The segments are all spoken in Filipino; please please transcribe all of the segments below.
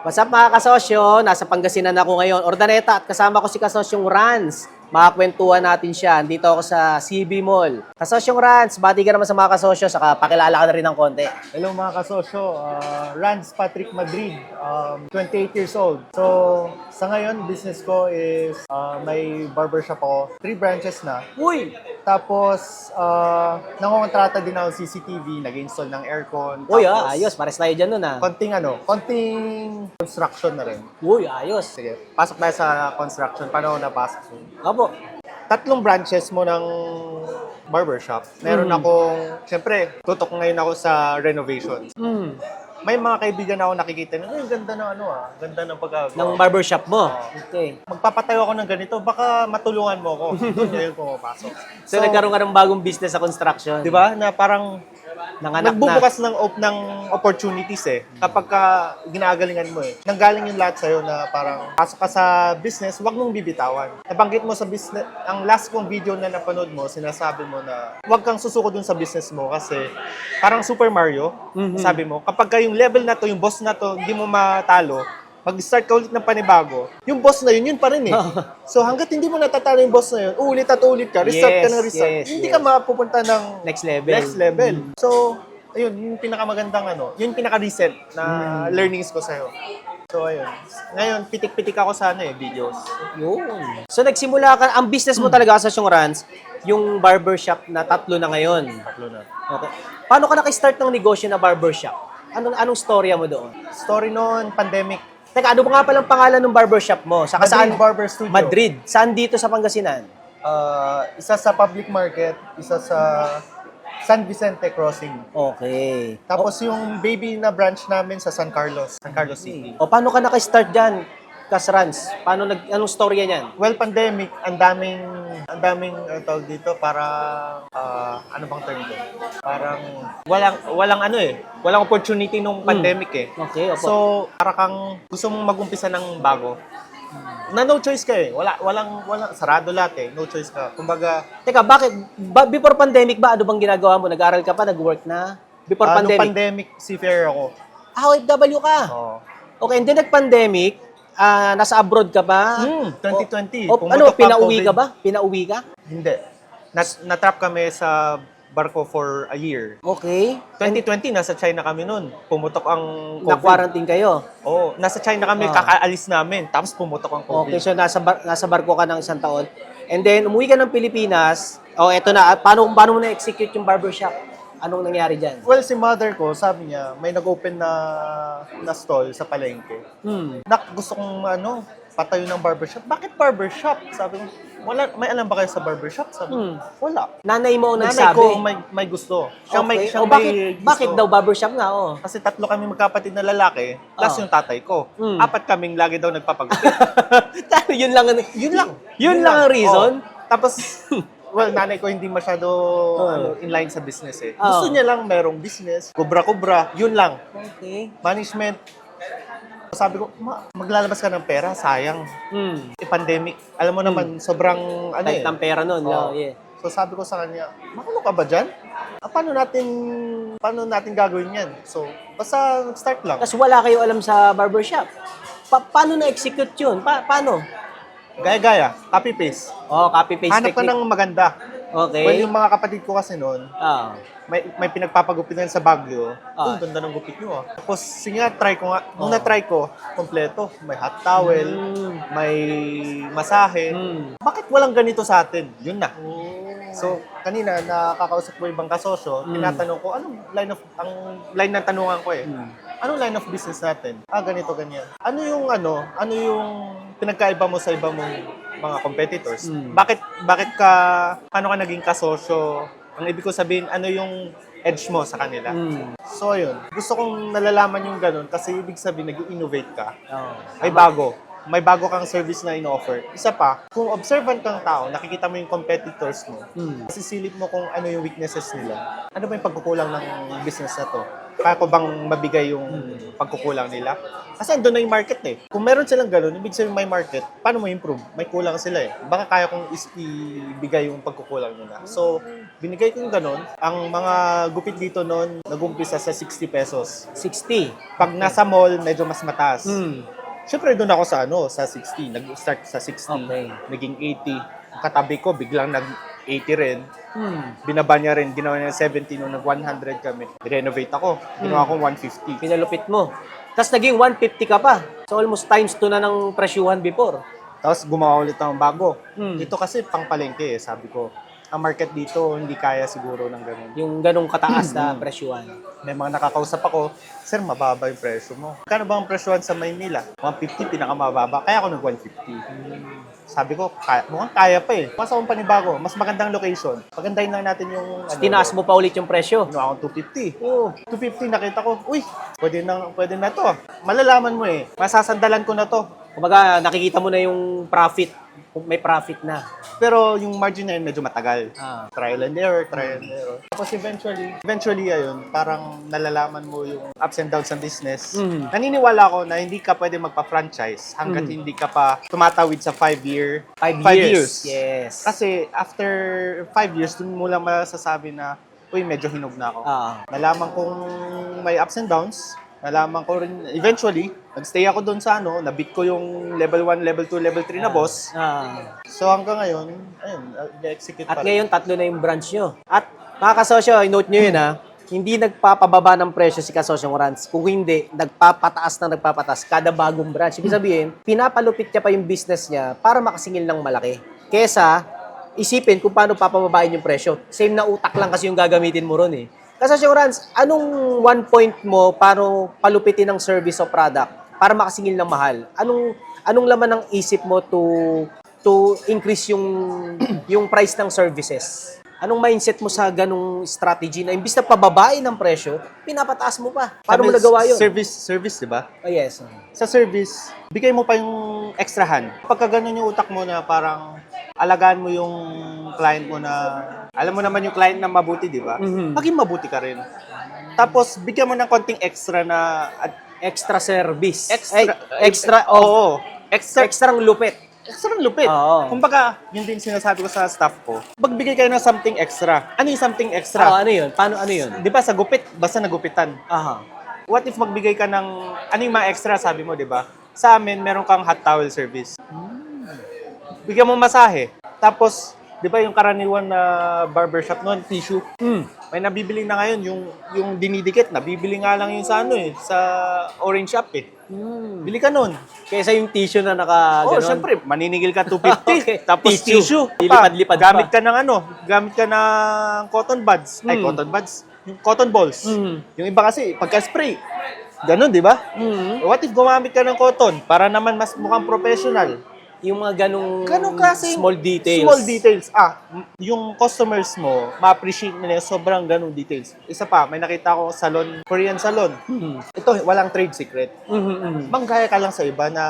What's up mga kasosyo? Nasa Pangasinan ako ngayon. Ordaneta at kasama ko si kasosyong Rans. Makakwentuhan natin siya. Dito ako sa CB Mall. Kasosyong Rans, bati ka naman sa mga kasosyo, saka pakilala ka na rin ng konti. Hello mga kasosyo, uh, Rans Patrick Madrid, um, 28 years old. So, sa ngayon, business ko is uh, may barbershop ako. Three branches na. Uy! Tapos, uh, nangongontrata din ako CCTV, nag-install ng aircon. Uy Tapos, ah, ayos. Pares tayo dyan nun ah. Konting ano, konting construction na rin. Uy, ayos. Sige, pasok tayo sa construction. Paano napasok? Opo. tatlong branches mo ng barbershop. Meron Mm. akong, syempre, tutok ngayon ako sa renovation. Hmm. May mga kaibigan ako nakikita na, ay, ganda ng ano ah, ganda ng pag Ng barbershop mo. Okay. Magpapatayo ako ng ganito, baka matulungan mo ako. Doon ngayon pumapasok. So, nagkaroon ka ng bagong business sa construction. di ba, na parang Nanganak na. nagbubukas ng op ng opportunities eh. Kapag ka ginagalingan mo eh. Nanggaling yung lahat sa'yo na parang pasok ka sa business, wag mong bibitawan. Nabanggit mo sa business, ang last kong video na napanood mo, sinasabi mo na wag kang susuko dun sa business mo kasi parang Super Mario, Mhm. sabi mo, kapag ka yung level na to, yung boss na to, hindi mo matalo, mag-start ka ulit ng panibago, yung boss na yun, yun pa rin eh. so hanggat hindi mo natatalo yung boss na yun, uulit at uulit ka, restart ka Yes, ng restart, yes, hindi yes. ka mapupunta ng Next level. next level. So, ayun, yung pinakamagandang ano, yung pinaka-recent na Hmm. learnings ko sa'yo. So, ayun. Ngayon, pitik-pitik ako sa ano eh, videos. Yun. So, nagsimula ka, ang business mo talaga sa Rans, yung barbershop na tatlo na ngayon. Tatlo na. Okay. Paano ka naka-start ng negosyo na barbershop? Anong anong storya mo doon? Story noon, pandemic. Teka, ano ba nga palang pangalan ng barbershop mo? Saka Madrid saan? Barber Studio. Madrid. Saan dito sa Pangasinan? Ah, isa sa public market, isa sa San Vicente Crossing. Okay. Tapos yung baby na branch namin sa San Carlos, San Carlos City. O paano ka naka-start diyan? Kasrans. Paano nag anong storya niyan? Well, pandemic, ang daming, ang daming uh, tawag dito para, ah, ano bang term ito? Parang, walang, walang ano eh, walang opportunity nung pandemic eh. Okay, opo. So, para kang gusto mong mag-umpisa ng bago. Na no choice ka eh. Wala, walang, walang, sarado lahat eh. No choice ka. Kumbaga, Teka, bakit ba, before pandemic ba ano bang ginagawa mo? Nag-aral ka pa, nag-work na? Before nung pandemic. pandemic, seafarer ako. Ah, OFW ka. Oo. Okay, and then nag-pandemic, ah, nasa abroad ka ba? Hmm, 2020. O, Pumutok ano, pa pinauwi COVID. ka ba? Pinauwi ka? Hindi. Nat- natrap kami sa barko for a year. Okay. 2020, nasa China kami noon. Pumutok ang COVID. Na-quarantine kayo. Oo, nasa China kami, Ah. kakaalis namin. Tapos pumutok ang COVID. Okay, so nasa, bar- nasa barko ka ng isang taon. And then, umuwi ka ng Pilipinas. O, eto na. Paano, paano mo na-execute yung barbershop? Anong nangyari dyan? Well, si mother ko, sabi niya, may nag-open na, na stall sa palengke. Hmm. Nak, gusto kong ano, patayo ng barbershop. Bakit barbershop? Sabi ko, wala, may alam ba kayo sa barbershop? Sabi ko, Hmm. wala. Nanay mo ang Nanay nagsabi. ko may, may gusto. Siya may, Okay. siya O, may bakit, gusto. bakit daw barbershop nga? Oh. Kasi tatlo kami magkapatid na lalaki, plus Ah. yung tatay ko. Hmm. Apat kaming lagi daw nagpapagupit. yun lang. ang- Yun lang. Yun lang ang reason? Oo. Tapos, well, nanay ko hindi masyado Oh. ano, in line sa business eh. Oh. Gusto niya lang merong business, kubra-kubra, yun lang. Okay. Management. Sabi ko, Ma, maglalabas ka ng pera, sayang. Hmm. Eh, pandemic. Alam mo naman, sobrang ano Tight eh. ng pera nun. Oo. no? Yeah. So sabi ko sa kanya, makulo ka ba dyan? Ah, paano natin, paano natin gagawin yan? So, basta start lang. Tapos wala kayo alam sa barbershop. Pa- paano na-execute yun? Pa- paano? Gaya-gaya, copy-paste. Oh, copy-paste Hanap ka technique. ng maganda. Okay. Well, yung mga kapatid ko kasi noon, Ah. may, may pinagpapagupitan sa Baguio. Ah. Oh, ganda ng gupit nyo ah. Tapos, sige nga, try ko nga. Nung Oh. na-try ko, kompleto. May hot towel, Mm. may masahe. Hmm. Bakit walang ganito sa atin? Yun na. Oh. So, kanina, nakakausap ko ibang kasosyo, Mm. tinatanong ko, anong line of, ang line ng tanungan ko eh, Hmm. anong line of business natin? Ah, ganito, ganyan. Ano yung, ano, ano yung pinagkaiba mo sa ibang mong mga competitors? Mm. Bakit, bakit ka, paano ka naging kasosyo? Ang ibig ko sabihin, ano yung edge mo sa kanila? Hmm. So, ayun. Gusto kong nalalaman yung ganun kasi ibig sabihin, nag-innovate ka. Oh. May bago. May bago kang service na in-offer. Isa pa, kung observant kang tao, nakikita mo yung competitors mo, Hmm. Sisilip mo kung ano yung weaknesses nila. Ano ba yung pagkukulang ng business na to? Kaya ko bang mabigay yung pagkukulang nila? Kasi andun na yung market eh. Kung meron silang ganun, ibig sabihin may market, paano mo improve? May kulang sila eh. Baka kaya kong is- ibigay yung pagkukulang nila. So, binigay ko yung ganun. Ang mga gupit dito noon, nag-umpisa sa 60 pesos. 60. Pag nasa mall, medyo mas mataas. Hmm. Siyempre, doon ako sa ano, sa 60. Nag-start sa 60. Okay. Naging 80. Ang Katabi ko, biglang nag-80 rin. Hmm. Binaba niya rin. Ginawa niya 70 nung nag-100 kami. Renovate ako. Ginawa ko 150. Pinalupit mo. Tapos naging 150 ka pa. So almost times 2 na ng presyuhan before. Tapos gumawa ulit ng bago. Hmm. Ito kasi pang palengke eh, sabi ko. Ang market dito, hindi kaya siguro ng ganun. Yung ganong kataas na presyuhan. May mga nakakausap ako, Sir, mababa yung presyo mo. Kano ba ang presyohan sa Maynila? 150, pinakamababa. Kaya ako nag-150. Sabi ko, kaya, mukhang kaya pa eh. Mas akong panibago, mas magandang location. Pagandahin lang natin yung... Ano, Tinaas mo pa ulit yung presyo. Ginawa akong 250. Oo. 250, nakita ko, uy, pwede na, pwede na to. Malalaman mo eh, masasandalan ko na to. Kumbaga, nakikita mo na yung profit. Kung may profit na. Pero yung margin na yun medyo matagal. Ah. Trial and error, trial and error. Tapos eventually, eventually ayun, parang nalalaman mo yung ups and downs ng business. Mhm. Naniniwala ako na hindi ka pwede magpa-franchise hanggat Mhm. hindi ka pa tumatawid sa five year. Five, Five years. years. Yes. Kasi after five years, dun mo lang masasabi na, uy, medyo hinog na ako. Ah. Nalaman kong may ups and downs. Nalaman ko rin, eventually, nagstay ako doon sa ano, nabit ko yung level 1, level 2, level 3 na boss. Ah. So hanggang ngayon, ayun, execute At pa rin. ngayon, tatlo na yung branch nyo. At mga kasosyo, i-note nyo yun ha, hindi nagpapababa ng presyo si Kasosyong Rans. Kung hindi, nagpapataas na nagpapataas kada bagong branch. Ibig sabihin, pinapalupit niya pa yung business niya para makasingil ng malaki. Kesa, isipin kung paano papababain yung presyo. Same na utak lang kasi yung gagamitin mo ron eh. Kasosyong Rans, anong one point mo para palupitin ng service o product para makasingil ng mahal? Anong anong laman ng isip mo to to increase yung yung price ng services? Anong mindset mo sa ganung strategy na imbis na pababain ng presyo, pinapataas mo pa? Paano mo nagawa yun? Service, service, di ba? Oh, yes. Sa service, bigay mo pa yung extrahan. Pagka ganun yung utak mo na parang alagaan mo yung client mo na, alam mo naman yung client na mabuti, di ba? Mhm. Maging mabuti ka rin. Tapos, bigyan mo ng konting extra na, at Extra service. extra, Ay, extra, oh, oo. Extra, extra ang lupit. extra ng lupit. Oo. Kumbaga, yun din sinasabi ko sa staff ko. Magbigay kayo ng something extra. Ano yung something Oh, extra? ano yun? Paano ano yun? Di ba sa gupit, basta nagupitan. Aha. What if magbigay ka ng, ano yung mga extra sabi mo, di ba? Sa amin, meron kang hot towel service. Bigyan mo masahe. Tapos, di ba yung karaniwan na barbershop noon, tissue. Mm. May nabibili na ngayon, yung, yung dinidikit, nabibili nga lang yun sa ano eh, sa orange shop eh. Mm. Bili ka nun. Kaysa yung tissue na naka Oo, oh, ganon. syempre, maninigil ka 250. Okay. Tapos Tissue. tissue. Lilipad-lipad Pa, gamit ka ng ano, gamit ka ng cotton buds. Ay, Mm. cotton buds. Yung cotton balls. Mm. Yung iba kasi, pagka-spray. Ganon, di ba? Mm. What if gumamit ka ng cotton para naman mas mukhang professional? Yung mga ganong Ganong klaseng small details. Small details. Ah, yung customers mo, ma-appreciate nila yung sobrang ganong details. Isa pa, may nakita ko salon, Korean salon. Mhm. Ito, walang trade secret. Mhm, mhm. Manggaya ka lang sa iba na...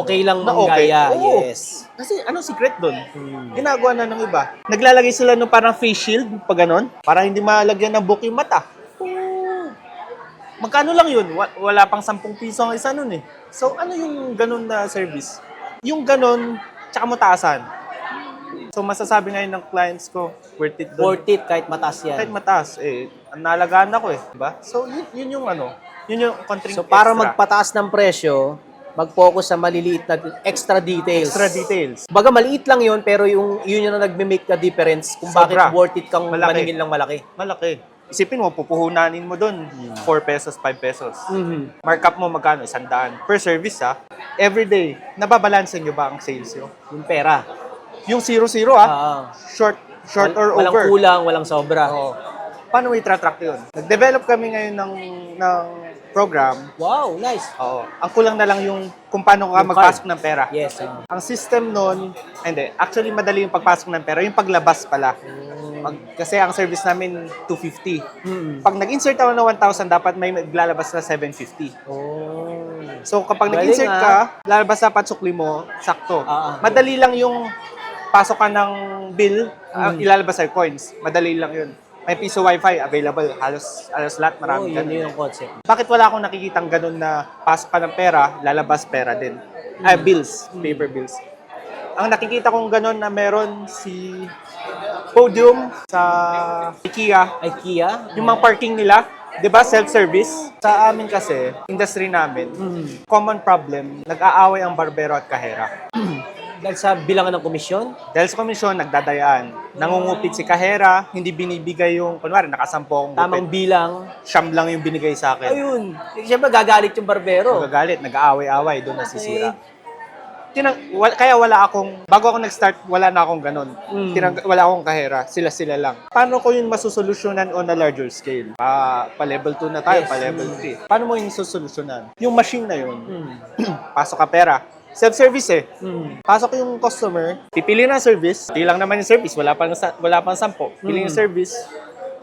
Okay lang na manggaya, Oo. yes. Kasi anong secret doon? Mm. Ginagawa na ng iba. Naglalagay sila ng parang face shield, pag ganon, para hindi malagyan ng book yung mata. Magkano lang yun? Wa- Wala pang 10 piso ang isa nun eh. So, ano yung ganun na service? Yung ganun, tsaka mo taasan. So, masasabi ngayon ng clients ko, worth it doon. Worth it kahit mataas yan. Kahit mataas, eh, nalagaan ako eh. Diba? So, yun, yun yung ano, yun yung country So para magpataas ng presyo, mag-focus sa maliliit na extra details. extra details. Baga maliit lang yun, pero yung yun yung nagme-make the difference kung bakit Sobra. worth it kang Malaki. maningil ng malaki. Malaki. Isipin mo, pupuhunanin mo doon, 4 pesos, 5 pesos. Mhm. Markup mo magkano? Isandaan. Per service ha. Every day, nababalanse nyo ba ang sales nyo? Yung pera. Yung 0-0 ha. Ah. Short, short or walang over. kulang, walang sobra. Oo. Paano mo i-track yun? Nag-develop kami ngayon ng, ng program. Wow, nice. Oo. Ang kulang na lang yung kung paano ka Yung magpasok ng pera. Yes. ah. Ang system nun, hindi, actually madali yung pagpasok ng pera, yung paglabas pala. Pag- kasi ang service namin 250. Mm. Pag nag-insert ako ng 1,000, dapat may maglalabas na 750. Oh. So kapag Galing, nag-insert ah. ka, lalabas dapat sukli mo, sakto. Ah, ah. Madali lang yung pasok ka ng bill, ah, Mm. ilalabas ay coins. Madali lang yun. may piso wifi available. Halos, halos lahat marami yun ganun. yung concept. Bakit wala akong nakikitang ganun na pasok ka ng pera, lalabas pera din? Ay, bills, paper bills. Ang nakikita kong ganun na meron si Podium sa IKEA, IKEA? yung mga parking nila, 'di ba, self-service? Sa amin kasi, industry namin, common problem, nag-aaway ang barbero at kahera. Dahil sa bilangan ng komisyon? Dahil sa komisyon, nagdadayaan. Nangungupit si kahera, hindi binibigay yung, kunwari, nakasampo akong Tamang gupit. bilang? Siyam lang yung binigay sa akin. Ayun. Siyempre gagalit yung barbero. Nagagalit, nag-aaway-aaway, doon nasisira. Tinang, wal- kaya wala akong, bago ako nag-start, wala na akong ganun. Mm. Tinang, wala akong kahera, sila-sila lang. Paano ko yun masusolusyonan on a larger scale? Pa, pa level 2 na tayo, Yes. pa level 3. Paano mo yun susolusyonan? Yung machine na yun, Hmm. pasok ka pera. Self-service eh. Hmm. Pasok yung customer, pipili ng service, hindi lang naman yung service, wala pang, wala pang sampo. Pili yung service,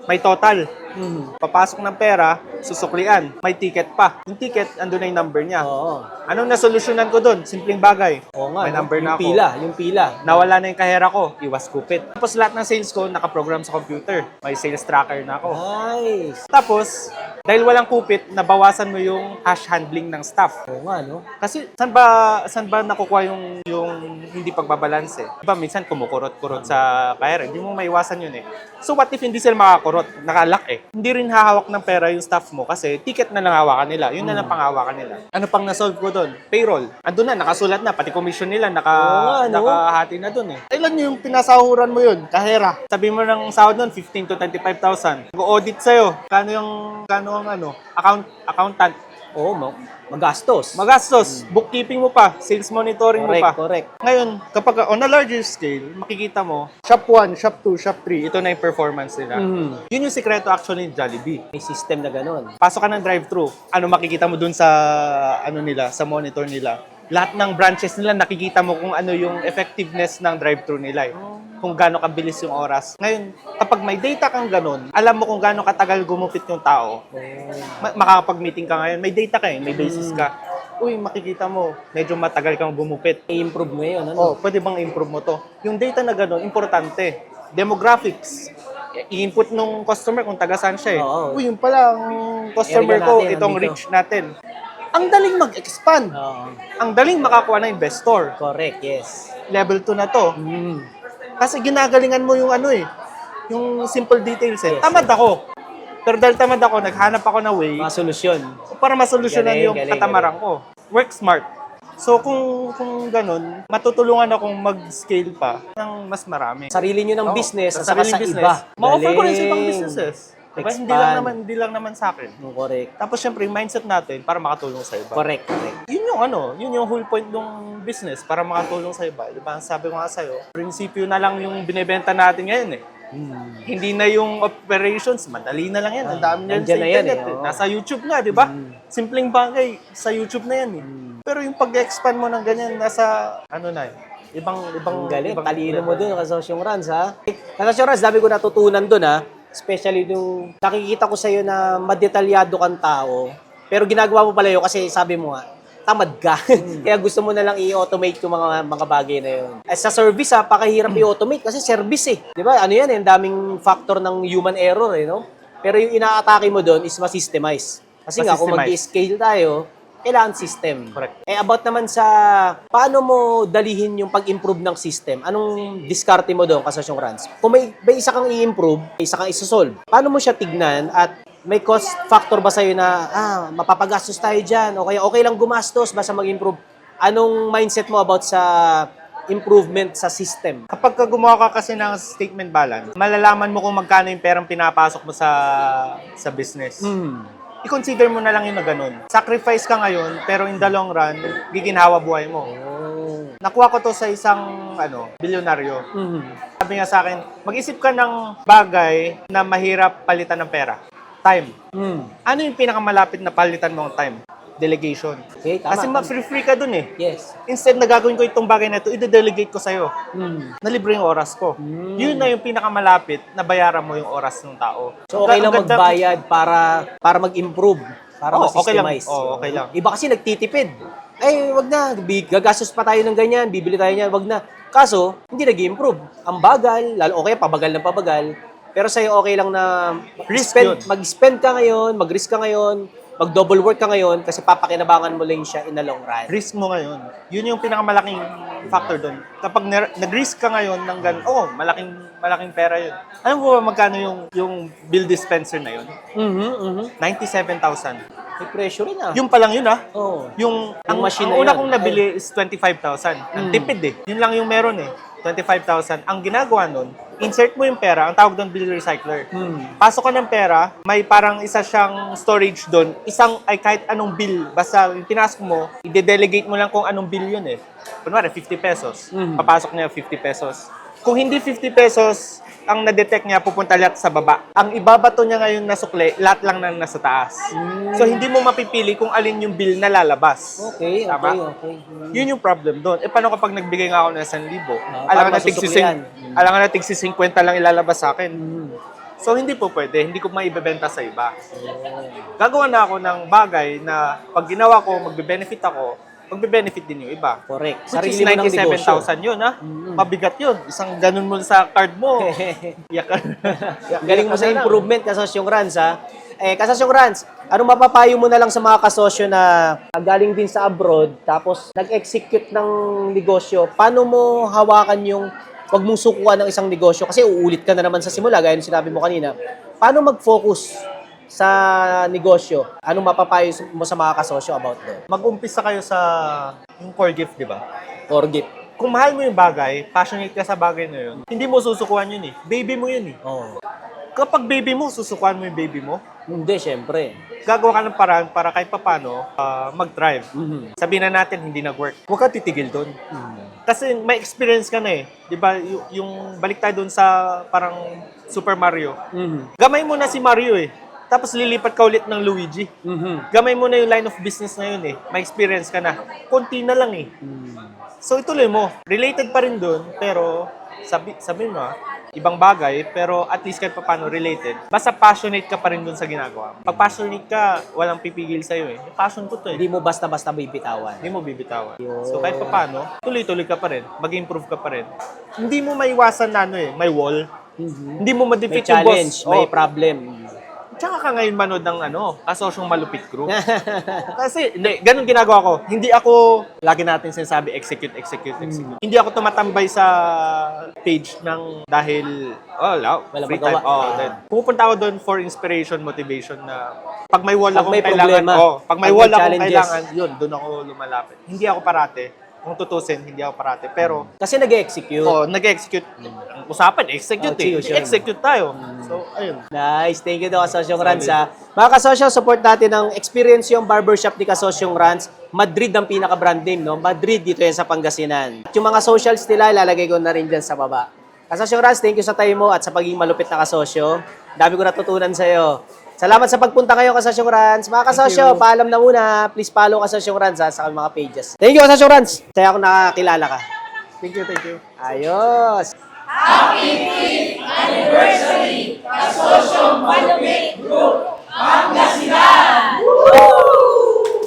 may total. Hmm. Papasok ng pera, susuklian. May ticket pa. Yung ticket, andun na yung number niya. Oo. Anong nasolusyonan ko doon? Simpleng bagay. Oo nga. May no? number yung na ako. pila. Yung pila. Nawala na yung kahera ko, iwas kupit. Tapos lahat ng sales ko, nakaprogram sa computer. May sales tracker na ako. Nice. Tapos, dahil walang kupit, nabawasan mo yung hash handling ng staff. Oo nga, no? Kasi saan ba saan ba nakukuha yung yung hindi pagbabalanse? Diba minsan kumukurot-kurot sa kahera, hindi mo maiwasan yun eh. So what if hindi sila makakurot, nakalock eh. Hindi rin hahawak ng pera yung staff mo kasi ticket na lang hawakan nila. Yun na lang panghawakan nila. Ano pang nasolve ko doon? Payroll. Andun na, nakasulat na, pati commission nila naka Oo nga, no? nakahati na doon eh. Ilan yung pinasahuran mo yun? Kahera. Sabi mo ng sahod doon 15 to 25,000. Go-audit sa'yo. Kano yung kano ang ano, account accountant Oo, ma- magastos. Magastos, bookkeeping mo pa, sales monitoring mo correct, pa. correct. Ngayon, kapag on a larger scale, makikita mo, shop 1, shop 2, shop 3, ito na yung performance nila. Mhm. Yun yung sikreto actually ng Jollibee. May system na ganun. Pasok ka ng drive-thru, ano makikita mo dun sa ano nila, sa monitor nila. Lahat ng branches nila nakikita mo kung ano yung effectiveness ng drive-thru nila eh. Kung gaano kabilis yung oras. Ngayon, kapag may data kang ganun, alam mo kung gaano katagal gumupit yung tao. Ma- makakapag-meeting ka ngayon, may data ka eh, may basis ka. Uy, makikita mo, medyo matagal kang gumupit. I-improve mo yun, ano? Oh, pwede bang improve mo to? Yung data na gano'n, importante. Demographics. I-input nung customer kung taga saan siya eh. Oo. Uy, yung pala ang customer Area ko, natin, itong nandito. reach natin. Ang daling mag-expand. Oo. Ang daling makakuha ng investor. Correct, yes. Level 2 na to. Mm. Kasi ginagalingan mo yung ano eh, yung simple details eh. Yes. Tamad ako. Pero dahil tamad ako, naghanap ako na way Mga solusyon. para masolusyonan Galing, yung galing, katamaran ko. Work smart. So kung kung ganun, matutulungan akong mag-scale pa ng mas marami. Sarili nyo ng Oo, business sa at sariling sa business. iba. Ma-offer ko rin sa Galing. ibang businesses. Diba? Hindi Expand. lang naman, hindi lang naman sa akin. No, correct. Tapos syempre, yung mindset natin para makatulong sa iba. Correct, correct. Yun yung ano, yun yung whole point ng business para makatulong sa iba. Di ba? Sabi ko nga sa'yo, prinsipyo na lang yung binibenta natin ngayon eh. Mm. Hindi na yung operations, madali na lang yan. Ang dami na yan sa na yan internet. eh, eh. oo. Nasa YouTube nga, di ba? Mm. Simpleng bagay, sa YouTube na yan eh. Pero yung pag-expand mo ng ganyan, nasa, ano na eh, ibang, ibang, Ang galing, ibang talino mo dun, kasosyong Rans, ha? Kasosyong Rans, dami ko natutunan dun, ha? Especially yung nakikita ko sa'yo na madetalyado kang tao, pero ginagawa mo pala yun kasi sabi mo nga, tamad ka. Kaya gusto mo na lang i-automate yung mga mga bagay na yun. Eh, sa service, ha, pakahirap i-automate kasi service eh. Di ba? Ano yan, eh, ang daming factor ng human error, eh, no? Pero yung ina-atake mo doon is ma-systemize. Kasi nga, kung mag-scale tayo, kailangan system. Correct. Eh about naman sa paano mo dalihin yung pag-improve ng system? Anong diskarte mo doon, kasosyong Rans? Kung may, may isa kang i-improve, may isa kang isosolve, paano mo siya tignan at may cost factor ba sa'yo na, ah, mapapagastos tayo dyan, o kaya okay lang gumastos, basta mag-improve. Anong mindset mo about sa improvement sa system? Kapag ka gumawa ka kasi ng statement balance, malalaman mo kung magkano yung perang pinapasok mo sa sa business. Hmm. I-consider mo na lang yung na ganun. Sacrifice ka ngayon, pero in the long run, giginhawa buhay mo. Oh. Nakuha ko to sa isang ano, bilyonaryo. Hmm. Sabi nga sa akin, mag-isip ka ng bagay na mahirap palitan ng pera. Time. Hmm. Ano yung pinakamalapit na palitan mong time? Delegation. Okay, tama. Kasi ma-free-free ka dun eh. Yes. Instead na gagawin ko itong bagay na ito, i-delegate ko sa'yo. Hmm. Nalibre yung oras ko. Hmm. Yun na yung pinakamalapit na bayaran mo yung oras ng tao. So okay Ang lang magbayad para para mag-improve, para Oo, okay lang. Oo, okay lang. Iba kasi nagtitipid. Ay, wag na, gagastos pa tayo ng ganyan, bibili tayo niyan, wag na. Kaso, hindi nag-improve. Ang bagal, lalo okay, pabagal ng pabagal. Pero sa'yo okay lang na Risk spend, yun. mag-spend ka ngayon, mag-risk ka ngayon, mag-double work ka ngayon kasi papakinabangan mo lang siya in the long run. risk mo ngayon. Yun yung pinakamalaking factor doon. Kapag na- nag-risk ka ngayon ng gan, oh, malaking malaking pera yun. Alam mo ba magkano yung yung bill dispenser na yun? Mhm, mhm. 97,000. May pressure rin ah. Yung pa lang yun ah. Oo. Yung, ang, machine ang na una yun. kong nabili is 25,000. Ang Mm. tipid eh. Yun lang yung meron eh. 25,000. Ang ginagawa nun, insert mo yung pera, ang tawag doon bill recycler. Hmm. Pasok ka ng pera, may parang isa siyang storage doon. Isang, ay kahit anong bill, basta yung pinasok mo, i-delegate mo lang kung anong bill yun eh. Kunwari, 50 pesos. Mhm. Papasok niya 50 pesos. Kung hindi 50 pesos, ang na-detect niya, pupunta lahat sa baba. Ang ibabato niya ngayon na sukle, lahat lang na nasa taas. So, hindi mo mapipili kung alin yung bill na lalabas. Okay, Tama? okay, okay. Hmm. Yun yung problem doon. Eh, paano kapag nagbigay nga ako ng 1,000? Ah, alam paano na tigsi masusuklian? alam nga na tigsi 50 lang ilalabas sa akin. Hmm. So, hindi po pwede. Hindi ko maibebenta sa iba. Gagawa na ako ng bagay na pag ginawa ko, magbe-benefit ako, magbe-benefit din yung iba. Correct. Which is Sarili mo ng negosyo. 97,000 yun, ha? Mm. Mabigat yun. Isang ganun mo sa card mo. Iyak ka. Galing mo sa improvement, kasosyong Rans, ha? Eh, kasosyong Rans, anong mapapayo mo na lang sa mga kasosyo na galing din sa abroad, tapos nag-execute ng negosyo, paano mo hawakan yung wag mong sukuan ng isang negosyo? Kasi uulit ka na naman sa simula, gaya ng sinabi mo kanina. Paano mag-focus sa negosyo? Anong mapapayo mo sa mga kasosyo about doon? Mag-umpisa kayo sa yung core gift, di ba? Or gift? Kung mahal mo yung bagay, passionate ka sa bagay na yun, hindi mo susukuan yun eh. Baby mo yun eh. Oh. Kapag baby mo, susukuan mo yung baby mo, Hindi, syempre. gagawa ka ng paraan para kahit papano ah, mag-thrive. Mhm. Sabihin na natin, hindi nag-work. Huwag ka titigil doon. Kasi may experience ka na eh. Di ba, y- yung balik tayo doon sa parang Super Mario. Mhm. Gamay mo na si Mario eh. Tapos lilipat ka ulit ng Luigi. Mhm. Gamay mo na yung line of business na yun eh. May experience ka na. Konti na lang eh. So ituloy mo. Related pa rin doon, pero sabi, sabi mo ah, ibang bagay, pero at least kahit paano related. Basta passionate ka pa rin doon sa ginagawa. mo. Pag passionate ka, walang pipigil sa'yo eh. Passion ko to eh. Hindi mo basta-basta bibitawan. Hindi mo bibitawan. So kahit paano, tuloy-tuloy ka pa rin. Mag-improve ka pa rin. Hindi mo maiwasan na ano eh, may wall. Mhm. Hindi mo May ma-defeat yung boss. challenge, may Oh, problem. Tsaka ka ngayon manood ng ano, kasosyong malupit crew. Kasi, hindi, ganun ginagawa ko. Hindi ako, lagi natin sinasabi, execute, execute, execute. Hindi ako tumatambay sa page ng dahil, oh, wala, Wala free magawa. time. Oh, Ah. then, pupunta ako doon for inspiration, motivation na pag may wall Pag akong may kailangan, problema, oh, pag may pag wall may akong challenges. kailangan, yun, doon ako lumalapit. Hindi ako parate. Kung tutusin, hindi ako parate. Pero, Kasi nag-execute. oh, nag-execute. Ang usapan, execute Oh, eh. Execute tayo. So, ayun. Nice. Thank you daw, Kasosyong Rans. ha. Mga kasosyo, support natin ang experience yung barbershop ni Kasosyong Rans. Madrid ang pinaka-brand name, no? Madrid dito yan sa Pangasinan. At yung mga socials nila, ilalagay ko na rin dyan sa baba. Kasosyong Rans, thank you sa time mo at sa pagiging malupit na kasosyo. Dami ko natutunan sa'yo. Salamat sa pagpunta kayo, Kasasyong Rans. Mga kasosyo, paalam na muna. Please follow Kasasyong Rans ha, sa mga pages. Thank you, Kasasyong Rans. Saya ako nakakilala ka. Thank you, thank you. Ayos. Happy 5th anniversary, Kasosyong Manumate Group, Pangasinan! Woo!